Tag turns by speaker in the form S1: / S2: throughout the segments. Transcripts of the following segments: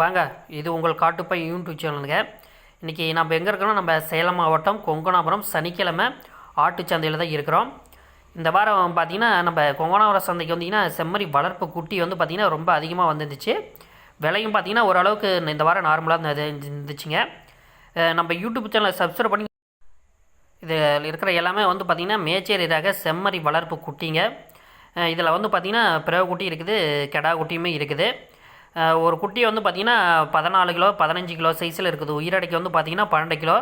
S1: வாங்க இது உங்கள் காட்டுப்பை யூடியூப் சேனலுங்க. இன்றைக்கி நம்ம எங்கே இருக்கிறோம் நம்ம சேலம் மாவட்டம் கொங்கனாபுரம் சனிக்கிழமை ஆட்டுச்சந்தையில் தான் இருக்கிறோம். இந்த வாரம் பார்த்திங்கன்னா நம்ம கொங்கனாபுரம் சந்தைக்கு வந்தீங்கன்னா செம்மறி வளர்ப்பு குட்டி வந்து பார்த்திங்கன்னா ரொம்ப அதிகமாக வந்துருந்துச்சு. விலையும் பார்த்திங்கன்னா ஓரளவுக்கு இந்த வாரம் நார்மலாக இருந்துச்சுங்க. நம்ம யூடியூப் சேனலை சப்ஸ்கிரைப் பண்ணி இதில் இருக்கிற எல்லாமே வந்து பார்த்திங்கன்னா மேச்சேரி ரக செம்மறி வளர்ப்பு குட்டிங்க. இதில் வந்து பார்த்திங்கன்னா பிறகு குட்டி இருக்குது கெடா குட்டியுமே இருக்குது. ஒரு குட்டி வந்து பார்த்திங்கன்னா பதினாலு கிலோ பதினஞ்சு கிலோ சைஸில் இருக்குது. உயிரடைக்கு வந்து பார்த்திங்கன்னா பன்னெண்டு கிலோ.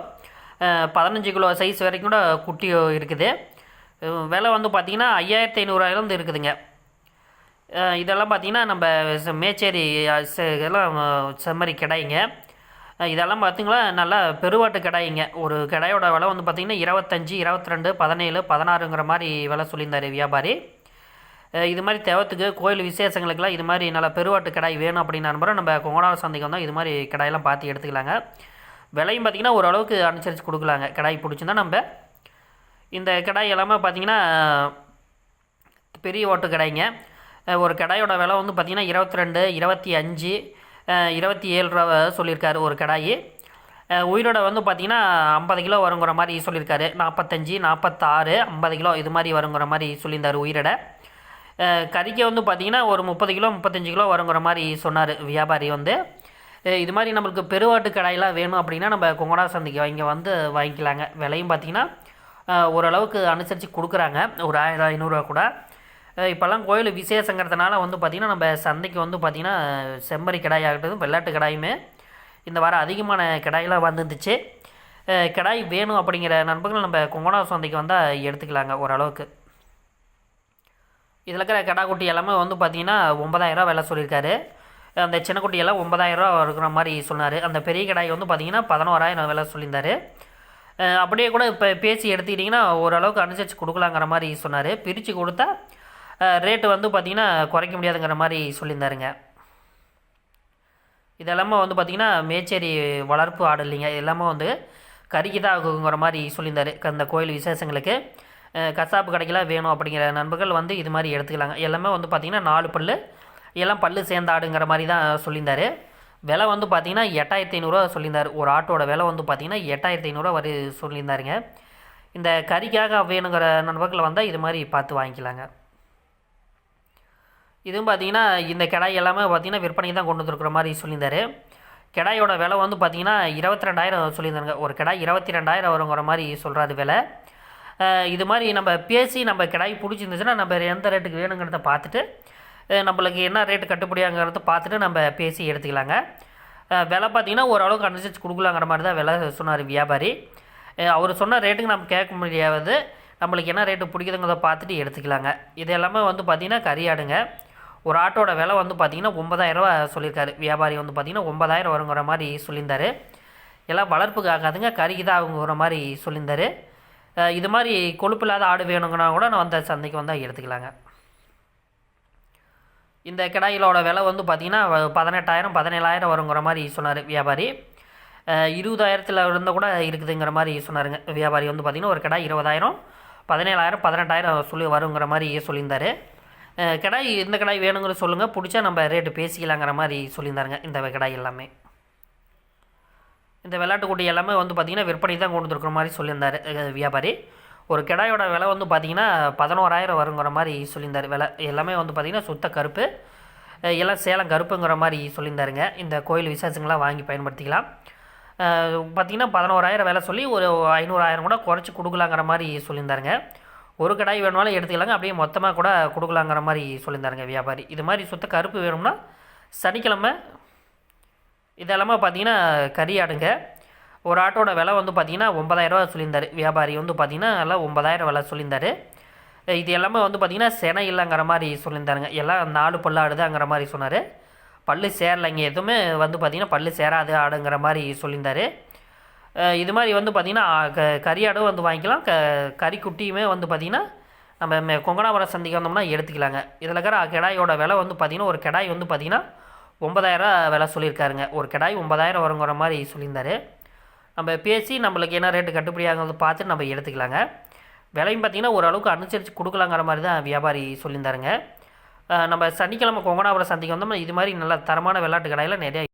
S1: பதினஞ்சு கிலோ சைஸ் வரைக்கும் கூட குட்டி இருக்குது. விலை வந்து பார்த்திங்கன்னா ஐயாயிரத்தி ஐநூறுரூவாயிலேருந்து இருக்குதுங்க. இதெல்லாம் பார்த்திங்கன்னா நம்ம மேச்சேரி இதெல்லாம் செம்மறி கிடாய்ங்க. இதெல்லாம் பார்த்திங்களா நல்லா பெருவாட்டு கிடாய்ங்க. ஒரு கிடாயோட விலை வந்து பார்த்திங்கன்னா இருபத்தஞ்சி இருபத்தி ரெண்டு பதினேழு பதினாறுங்கிற மாதிரி விலை சொல்லியிருந்தார் வியாபாரி. இது மாதிரி தேவத்துக்கு கோயில் விசேஷங்களுக்கெல்லாம் இது மாதிரி நல்லா பெருவாட்டு கிடாய் வேணும் அப்படின்னு நம்புகிறோம் நம்ம கொங்கனார் சந்தைக்கு வந்தால் இது மாதிரி கிடாயெல்லாம் பார்த்து எடுத்துக்கலாங்க. விலையும் பார்த்திங்கன்னா ஓரளவுக்கு அனுசரித்து கொடுக்கலாங்க. கிடாய் பிடிச்சிருந்தா நம்ம இந்த கிடாய் எல்லாமே பார்த்திங்கன்னா பெரிய ஓட்டு கடாய்ங்க. ஒரு கடாயோட விலை வந்து பார்த்திங்கன்னா இருபத்தி ரெண்டு இருபத்தி அஞ்சு இருபத்தி ஏழு ரூபா சொல்லியிருக்காரு ஒரு கடாய். உயிரோட வந்து பார்த்திங்கன்னா ஐம்பது கிலோ வருங்கிற மாதிரி சொல்லியிருக்காரு. நாற்பத்தஞ்சு நாற்பத்தாறு ஐம்பது கிலோ இது மாதிரி வருங்கிற மாதிரி சொல்லியிருந்தார் உயிரோட. கறிக்கு வந்து பார்த்திங்கன்னா ஒரு முப்பது கிலோ முப்பத்தஞ்சு கிலோ வருங்கிற மாதிரி சொன்னார் வியாபாரி வந்து. இது மாதிரி நம்மளுக்கு பெருவாட்டு கடாயெலாம் வேணும் அப்படின்னா நம்ம கொங்கடா சந்தைக்கு இங்கே வந்து வாங்கிக்கலாங்க. விலையும் பார்த்திங்கன்னா ஓரளவுக்கு அனுசரித்து கொடுக்குறாங்க. ஒரு ஆயிரம் ஐநூறுரூவா கூட. இப்போல்லாம் கோயில் விசேஷங்கிறதுனால வந்து பார்த்திங்கன்னா நம்ம சந்தைக்கு வந்து பார்த்திங்கன்னா செம்மறி கடாய் ஆகட்டும் வெள்ளாட்டு கிடாயுமே இந்த வாரம் அதிகமான கிடாயெலாம் வந்துருந்துச்சு. கடாய் கிடாய் வேணும் அப்படிங்கிற நண்பர்கள் நம்ம கொங்கடா சந்தைக்கு வந்தால் எடுத்துக்கலாங்க ஓரளவுக்கு. இதில் இருக்கிற கிடா குட்டி எல்லாமே வந்து பார்த்தீங்கன்னா ஒன்பதாயிரரூவா விலை சொல்லியிருக்காரு. அந்த சின்ன குட்டியெல்லாம் ஒன்பதாயிரரூவா இருக்கிற மாதிரி சொன்னார். அந்த பெரிய கிடாய் வந்து பார்த்திங்கன்னா பதினோராயிரம் விலை சொல்லியிருந்தார். அப்படியே கூட இப்போ பேசி எடுத்துக்கிட்டிங்கன்னா ஓரளவுக்கு அனுசரித்து கொடுக்கலாங்கிற மாதிரி சொன்னார். பிரித்து கொடுத்தா ரேட்டு வந்து பார்த்திங்கன்னா குறைக்க முடியாதுங்கிற மாதிரி சொல்லியிருந்தாருங்க. இதெல்லாமே வந்து பார்த்திங்கன்னா மேச்சேரி வளர்ப்பு ஆடு இல்லைங்க. எல்லாமே வந்து கறிக்கு தான் ஆகுங்கிற மாதிரி சொல்லியிருந்தார். அந்த கோயில் விசேஷங்களுக்கு. கசாப்பு கடைக்கெல்லாம் வேணும் அப்படிங்கிற நண்பர்கள் வந்து இது மாதிரி எடுத்துக்கலாங்க. எல்லாமே வந்து பார்த்திங்கன்னா நாலு பல்லு. எல்லாம் பல்லு சேர்ந்த ஆடுங்கிற மாதிரி தான் சொல்லியிருந்தார். விலை வந்து பார்த்திங்கன்னா எட்டாயிரத்தி ஐநூறுரூவா சொல்லியிருந்தார். ஒரு ஆட்டோட விலை வந்து பார்த்திங்கன்னா எட்டாயிரத்தி ஐநூறுரூவா வரை சொல்லியிருந்தாருங்க. இந்த கறிக்காக வேணுங்கிற நண்பர்கள் வந்தால் இது மாதிரி பார்த்து வாங்கிக்கலாங்க. இதுவும் பார்த்தீங்கன்னா இந்த கிடாய் எல்லாமே பார்த்திங்கன்னா விற்பனைக்கு தான் கொண்டு வந்துருக்குற மாதிரி சொல்லியிருந்தாரு. கிடாயோட விலை வந்து பார்த்தீங்கன்னா இருபத்தி ரெண்டாயிரம் சொல்லியிருந்தாங்க ஒரு கிடாய் இருபத்தி ரெண்டாயிரம் வருங்கிற மாதிரி சொல்கிறாரு விலை. இது மாதிரி நம்ம பேசி நம்ம கிடாய் பிடிச்சிருந்துச்சுன்னா நம்ம எந்த ரேட்டுக்கு வேணுங்கிறத பார்த்துட்டு நம்மளுக்கு என்ன ரேட்டு கட்டுப்படியாங்கிறத பார்த்துட்டு நம்ம பேசி எடுத்துக்கலாங்க. விலை பார்த்தீங்கன்னா ஓரளவுக்கு அனுசரித்து கொடுக்கலாங்கிற மாதிரி தான் விலை சொன்னார் வியாபாரி. அவர் சொன்ன ரேட்டுக்கு நம்ம கேட்க முடியாது. நம்மளுக்கு என்ன ரேட்டு பிடிக்குதுங்கிறத பார்த்துட்டு எடுத்துக்கலாங்க. இது எல்லாமே வந்து பார்த்திங்கன்னா கரியாடுங்க ஒரு ஆட்டோட விலை வந்து பார்த்திங்கன்னா ஒன்பதாயிரரூவா சொல்லியிருக்காரு. வியாபாரி வந்து பார்த்திங்கன்னா ஒன்பதாயிரம் வருங்கிற மாதிரி சொல்லியிருந்தார். எல்லாம் வளர்ப்புக்கு ஆகாதுங்க. கறிக்கு தான் ஆகுங்கிற மாதிரி சொல்லியிருந்தார். இது மாதிரி கொழுப்பு இல்லாத ஆடு வேணுங்கன்னா கூட நான் வந்து சந்தைக்கு வந்தால் எடுத்துக்கலாங்க. இந்த கிடாயிலோட விலை வந்து பார்த்திங்கன்னா பதினெட்டாயிரம் பதினேழாயிரம் வருங்கிற மாதிரி சொன்னார் வியாபாரி. இருபதாயிரத்தில் இருந்தால் கூட இருக்குதுங்கிற மாதிரி சொன்னாருங்க. வியாபாரி வந்து பார்த்திங்கன்னா ஒரு கிடாய் இருபதாயிரம் பதினேழாயிரம் பதினெட்டாயிரம் சொல்லி வருங்கிற மாதிரி சொல்லியிருந்தார். கிடாய் இந்த கிடாய் வேணுங்கிற சொல்லுங்கள் பிடிச்சா நம்ம ரேட்டு பேசிக்கலாங்கிற மாதிரி சொல்லியிருந்தாருங்க இந்த கிடாய் எல்லாமே. இந்த வெள்ளாட்டு குட்டி எல்லாமே வந்து பார்த்திங்கன்னா விற்பனை தான் கொண்டு வந்துருக்குற மாதிரி சொல்லியிருந்தார் வியாபாரி. ஒரு கிடாயோட விலை வந்து பார்த்திங்கன்னா பதினோராயிரம் வருங்கிற மாதிரி சொல்லியிருந்தார். விலை எல்லாமே வந்து பார்த்திங்கன்னா சுத்த கருப்பு எல்லாம் சேலம் கருப்புங்கிற மாதிரி சொல்லியிருந்தாருங்க. இந்த கோயில் விசேஷங்கள்லாம் வாங்கி பயன்படுத்திக்கலாம். பார்த்திங்கன்னா பதினோராயிரம் விலை சொல்லி ஒரு ஐநூறாயிரம் கூட குறைச்சி கொடுக்கலாங்கிற மாதிரி சொல்லியிருந்தாருங்க. ஒரு கடாய் வேணுமாலும் எடுத்துக்கலாங்க. அப்படியே மொத்தமாக கூட கொடுக்கலாங்கிற மாதிரி சொல்லியிருந்தாருங்க வியாபாரி. இது மாதிரி சுத்த கருப்பு வேணும்னா சனிக்கிழமை இதெல்லாமே பார்த்தீங்கன்னா கறி ஆடுங்க. ஒரு ஆட்டோட விலை வந்து பார்த்தீங்கன்னா ஒம்பதாயிரரூவா சொல்லியிருந்தார். வியாபாரி வந்து பார்த்தீங்கன்னா எல்லாம் ஒன்பதாயிரம் விலை சொல்லியிருந்தார். இது எல்லாமே வந்து பார்த்திங்கன்னா செனை இல்லைங்கிற மாதிரி சொல்லியிருந்தாருங்க. எல்லாம் நாலு பல்லு ஆடுதுங்கிற மாதிரி சொன்னார். பல்லு சேரலைங்க. எதுவுமே வந்து பார்த்திங்கன்னா பல்லு சேராது ஆடுங்கிற மாதிரி சொல்லியிருந்தார். இது மாதிரி வந்து பார்த்திங்கன்னா க கறியாடும் வந்து வாங்கிக்கலாம். க கறி குட்டியுமே வந்து பார்த்திங்கன்னா நம்ம மெ- கொங்கனாபுரம் சந்தைக்கு வந்தோம்னா எடுத்துக்கலாங்க. இதில் இருக்கிற கிடாயோட விலை வந்து பார்த்திங்கன்னா ஒரு கிடாய் வந்து பார்த்திங்கன்னா ஒன்பதாயிரம் விலை சொல்லியிருக்காருங்க. ஒரு கிடாய் ஒன்பதாயிரம் வருங்கிற மாதிரி சொல்லியிருந்தாரு. நம்ம பேசி நம்மளுக்கு என்ன ரேட்டு கட்டுப்படியாகிறத பார்த்து நம்ம எடுத்துக்கலாங்க. விலையும் பார்த்திங்கன்னா ஓரளவுக்கு அனுசரித்து கொடுக்கலாங்கிற மாதிரி தான் வியாபாரி சொல்லியிருந்தாருங்க. நம்ம சனிக்கிழமை கொங்கனாபுரம் சந்தைக்கு வந்தோம்னா இது மாதிரி நல்ல தரமான விளையாட்டு கடையில் நிறைய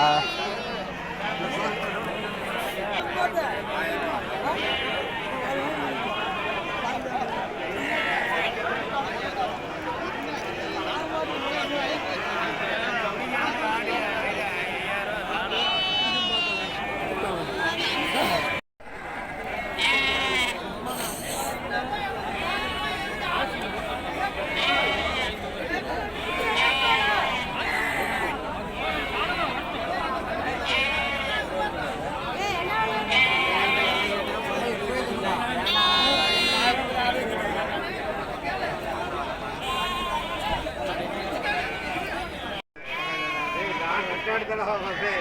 S2: 아.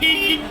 S2: Yeah.